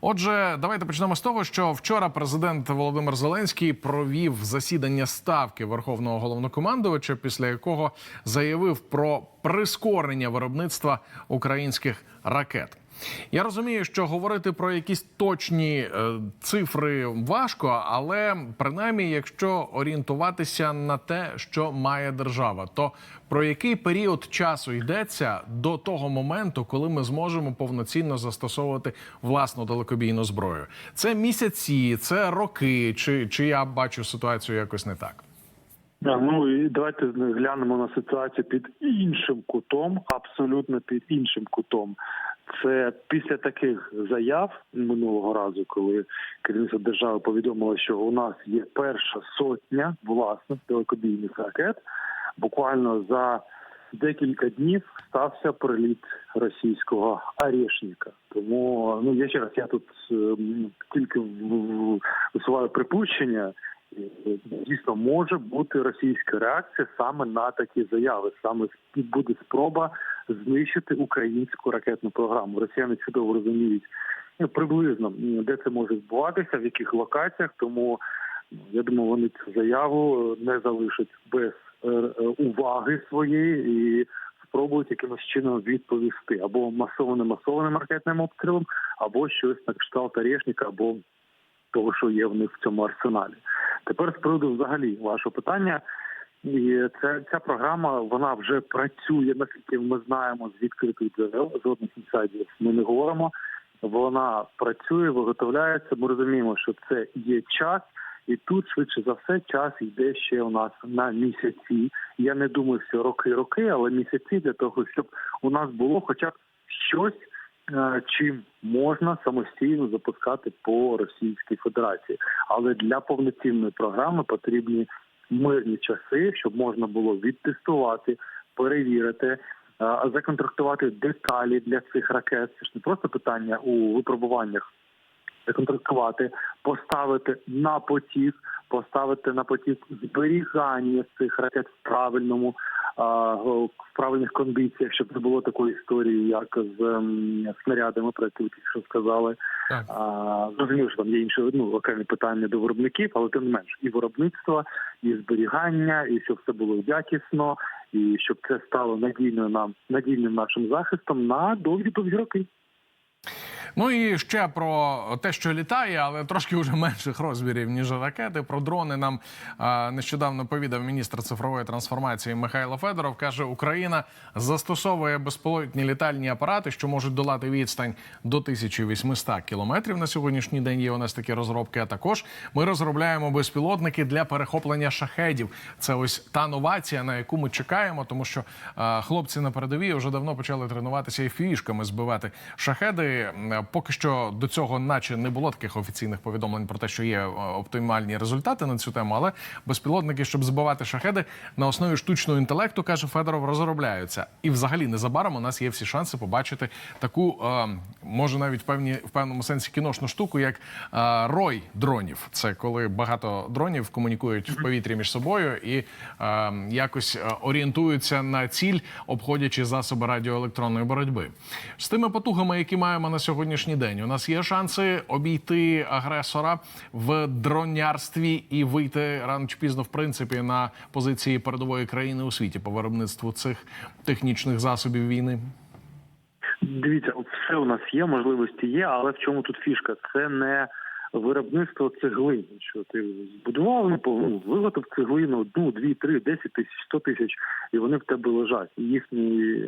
Отже, давайте почнемо з того, що вчора президент Володимир Зеленський провів засідання ставки Верховного головнокомандувача, після якого заявив про прискорення виробництва українських ракет. Я розумію, що говорити про якісь точні е, цифри важко, але принаймні, якщо орієнтуватися на те, що має держава, то про який період часу йдеться до того моменту, коли ми зможемо повноцінно застосовувати власну далекобійну зброю? Це місяці, це роки, чи, чи я бачу ситуацію якось не так? Ну і давайте глянемо на ситуацію під іншим кутом, абсолютно під іншим кутом. Це після таких заяв минулого разу, коли керівництво держави повідомило, що у нас є перша сотня власних далекобійних ракет. Буквально за декілька днів стався приліт російського арешника. Тому ну я ще раз я тут ем, тільки висуваю припущення. Дійсно, може бути російська реакція саме на такі заяви. Саме буде спроба знищити українську ракетну програму. Росіяни чудово розуміють ну, приблизно де це може відбуватися, в яких локаціях. Тому я думаю, вони цю заяву е, не залишать без е, е, уваги своєї і спробують якимось чином відповісти або масованим масованим ракетним обстрілом, або щось на кшталт Орешника, або того, що є в них в цьому арсеналі. Тепер з приводу взагалі вашого питання. І ця, ця програма вона вже працює, наскільки ми знаємо, з відкритих джерел, жодних інсайдів ми не говоримо. Вона працює, виготовляється. Ми розуміємо, що це є час, і тут швидше за все час йде ще у нас на місяці. Я не думаю, що роки-роки, але місяці для того, щоб у нас було хоча б щось чим можна самостійно запускати по Російській Федерації. Але для повноцінної програми потрібні мирні часи, щоб можна було відтестувати, перевірити, законтрактувати деталі для цих ракет. Це ж не просто питання у випробуваннях. Законтрактувати, поставити на потік, поставити на потік зберігання цих ракет в правильному в правильних кондиціях, щоб не було такої історії, як з ем, снарядами, про які що сказали. Зрозуміло, що там є інші ну, окремі питання до виробників, але тим не менш і виробництво, і зберігання, і щоб все було якісно, і щоб це стало надійною нам надійним нашим захистом на довгі довгі роки. Ну і ще про те, що літає, але трошки вже менших розмірів ніж ракети. Про дрони нам нещодавно повідав міністр цифрової трансформації Михайло Федоров. каже, Україна застосовує безпілотні літальні апарати, що можуть долати відстань до 1800 кілометрів. На сьогоднішній день є у нас такі розробки. А також ми розробляємо безпілотники для перехоплення шахедів. Це ось та новація, на яку ми чекаємо, тому що хлопці на передовій вже давно почали тренуватися і фішками збивати шахеди. М, Поки що до цього, наче не було таких офіційних повідомлень про те, що є е, оптимальні результати на цю тему. Але безпілотники, щоб збивати шахеди на основі штучного інтелекту, каже Федоров, розробляються. І взагалі незабаром у нас є всі шанси побачити таку, е, може навіть певні в певному сенсі кіношну штуку, як е, рой дронів. Це коли багато дронів комунікують в повітрі між собою і е, якось е, орієнтуються на ціль, обходячи засоби радіоелектронної боротьби. З тими потугами, які маємо на сьогоднішній день, у нас є шанси обійти агресора в дронярстві і вийти рано чи пізно, в принципі, на позиції передової країни у світі по виробництву цих технічних засобів війни. Дивіться, все у нас є, можливості є, але в чому тут фішка? Це не виробництво цеглини. Що ти збудував, ну, по- ну, цеглину одну, дві, три, десять тисяч, сто тисяч, і вони в тебе лежать. І їхні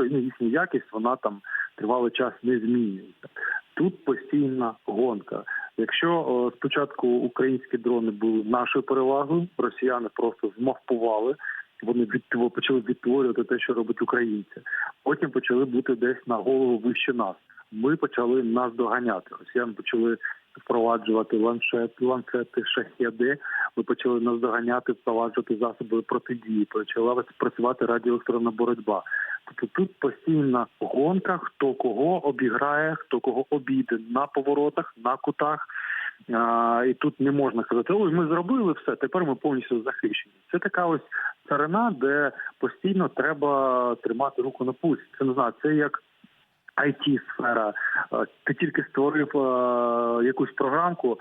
ну, їхня якість вона там тривалий час не змінюється. Тут постійна гонка. Якщо спочатку українські дрони були нашою перевагою, росіяни просто змавпували. Вони відтво- почали відтворювати те, що робить українці. Потім почали бути десь на голову вище нас. Ми почали нас доганяти. Росіяни почали впроваджувати ланшети, ланцети, шахеди. Ми почали нас доганяти, впроваджувати засоби протидії. Почала працювати радіоелектронна боротьба. Тобто тут постійна гонка, хто кого обіграє, хто кого обійде на поворотах, на кутах. А, і тут не можна казати, ой, ми зробили все, тепер ми повністю захищені. Це така ось царина, де постійно треба тримати руку на пульсі. Це не знаю, це як it сфера Е, Ти тільки створив е, якусь програмку,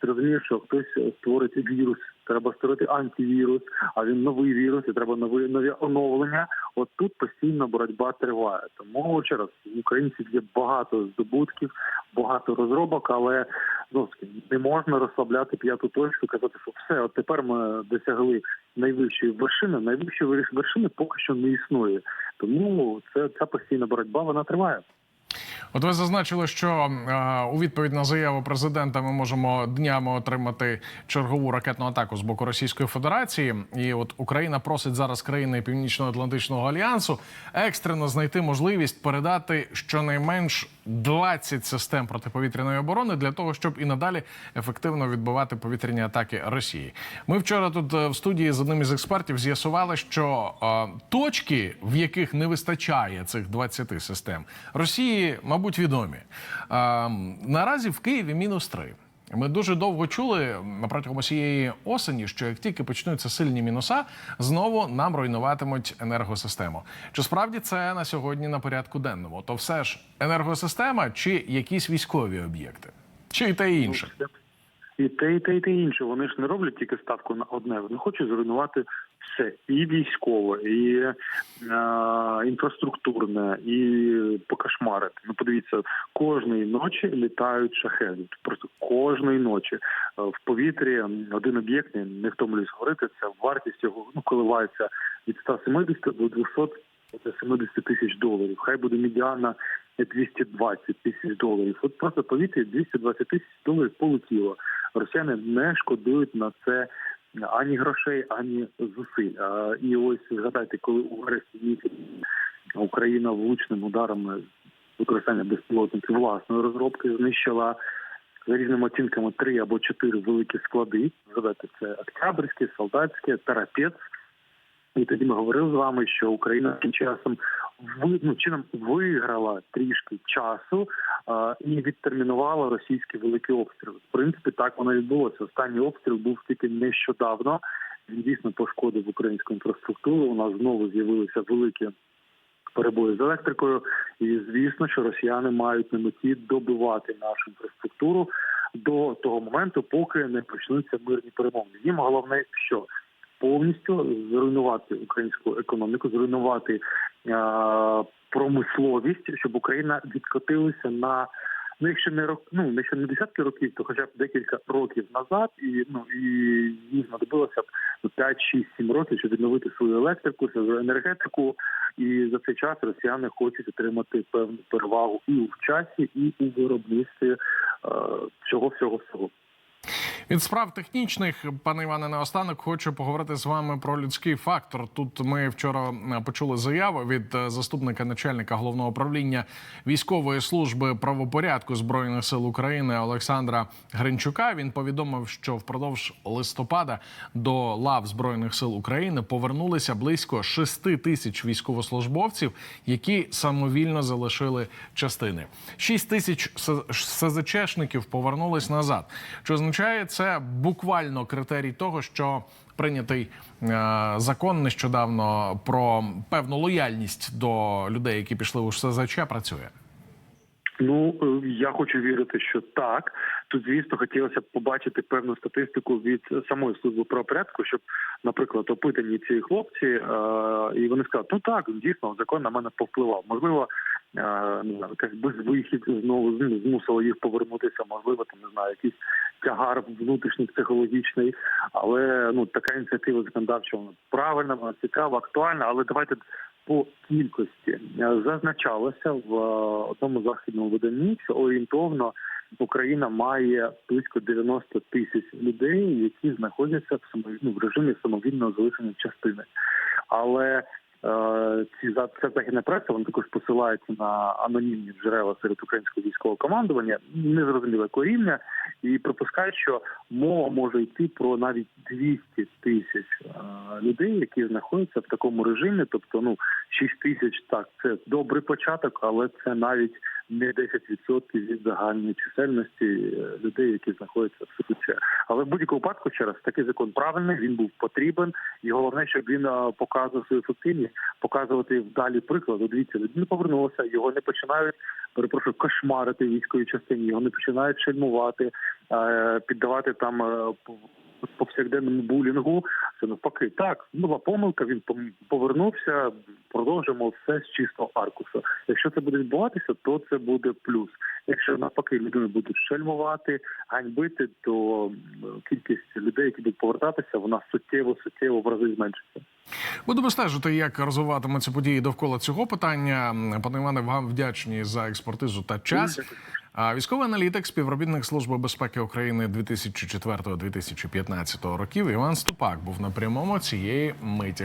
ти розумієш, що хтось створить вірус. Треба створити антивірус, а він новий вірус, і треба нові нові оновлення. От тут постійно боротьба триває. Тому у українців є багато здобутків, багато розробок, але таки не можна розслабляти п'яту точку, казати, що все, от тепер ми досягли найвищої вершини. Найвищої верш- вершини поки що не існує. Тому це ця постійна боротьба вона триває. От ви зазначили, що е, у відповідь на заяву президента ми можемо днями отримати чергову ракетну атаку з боку Російської Федерації. І от Україна просить зараз країни Північно-Атлантичного альянсу екстрено знайти можливість передати щонайменш 20 систем протиповітряної оборони для того, щоб і надалі ефективно відбивати повітряні атаки Росії. Ми вчора тут е, в студії з одним із експертів з'ясували, що е, точки, в яких не вистачає цих 20 систем, Росії, мабуть, відомі. Е, наразі в Києві мінус 3. Ми дуже довго чули на протягом усієї осені, що як тільки почнуться сильні мінуса, знову нам руйнуватимуть енергосистему. Чи справді це на сьогодні на порядку денному? То все ж енергосистема чи якісь військові об'єкти? Чи і те і інше? І те, і те, і те інше. Вони ж не роблять тільки ставку на одне. Вони хочуть зруйнувати все і військове, і е, інфраструктурне, і покошмарити. Ну, подивіться, кожної ночі літають шахеди. Просто кожної ночі Е, в повітрі один об'єкт, не втомлююсь говорити, це вартість його ну, коливається від 170 до 270 тисяч доларів. Хай буде медіана 220 тисяч доларів. От просто в повітрі 220 тисяч доларів полетіло. Росіяни не шкодують на це ані грошей, ані зусиль. А, І ось згадайте, коли у вересні Україна влучним ударами використання безпілотників власної розробки знищила за різними оцінками три або чотири великі склади. Згадайте, це Октябрьське, Солдатське, Тарапець. І тоді ми говорили з вами, що Україна тим часом ну, чином виграла трішки часу а, і відтермінувала російський великий обстріл. В принципі, так воно відбулося. Останній обстріл був тільки нещодавно. Він дійсно пошкодив українську інфраструктуру. У нас знову з'явилися великі перебої з електрикою. І звісно, що росіяни мають на меті добивати нашу інфраструктуру до того моменту, поки не почнуться мирні перемовини. Їм головне, що повністю зруйнувати українську економіку, зруйнувати е- промисловість, щоб Україна відкотилася на ну, якщо не рок, ну якщо не десятки років, то хоча б декілька років назад, і ну і їм знадобилося б ну, 5, 6, 7 років, щоб відновити свою електрику, свою енергетику. І за цей час росіяни хочуть отримати певну перевагу і в часі, і у виробництві е, всього, всього, всього. Від справ технічних, пане Іване, наостанок хочу поговорити з вами про людський фактор. Тут ми вчора е, почули заяву від е, заступника начальника головного управління військової служби правопорядку збройних сил України Олександра Гринчука. Він повідомив, що впродовж листопада до лав збройних сил України повернулися близько 6 тисяч військовослужбовців, які самовільно залишили частини. 6 тисяч СЗЧшників повернулись назад. Що означає це буквально критерій того, що прийнятий е, закон нещодавно про певну лояльність до людей, які пішли у СЗЧ, працює. Ну е, я хочу вірити, що так. Тут, звісно, хотілося б побачити певну статистику від самої служби правопорядку, щоб, наприклад, опитані ці хлопці, е, і вони сказали, ну так, дійсно, закон на мене повпливав. Можливо, якась безвихід знову ну, змусило їх повернутися. Можливо, там не знаю, якийсь тягар внутрішній психологічний, але ну така ініціатива законодавча вона правильна, вона цікава, актуальна. Але давайте по кількості Е, зазначалося в е, одному західному виданні, що орієнтовно Україна має близько 90 тисяч людей, які знаходяться в ну, в режимі самовільного залишення частини. Але ці за ця західна преса вони також посилається на анонімні джерела серед українського військового командування, незрозуміло якого рівня, і припускають, що мова може йти про навіть 200 тисяч е, людей, які знаходяться в такому режимі. Тобто, ну 6 тисяч так, це добрий початок, але це навіть не 10% від загальної чисельності е, людей, які знаходяться в СПЧ. Але в будь-якому випадку ще раз такий закон правильний, він був потрібен, і головне, щоб він е, показував свою ефективність, показувати вдалі приклад. Дивіться, людина повернулася, його не починають перепрошую кошмарити військовій частині, його не починають шельмувати, е, піддавати там повсякденному булінгу. Це навпаки, так була помилка. Він повернувся. Продовжимо все з чистого аркуша. Якщо це буде відбуватися, то це буде плюс. Якщо навпаки людину будуть шельмувати, ганьбити, то кількість людей, які будуть повертатися, вона суттєво суттєво в рази зменшиться. Будемо стежити, як розвиватимуться події довкола цього питання. Пане Іване, вам вдячні за експертизу та час. Військовий аналітик, співробітник Служби безпеки України 2004-2015 років Іван Ступак був на прямому цієї миті.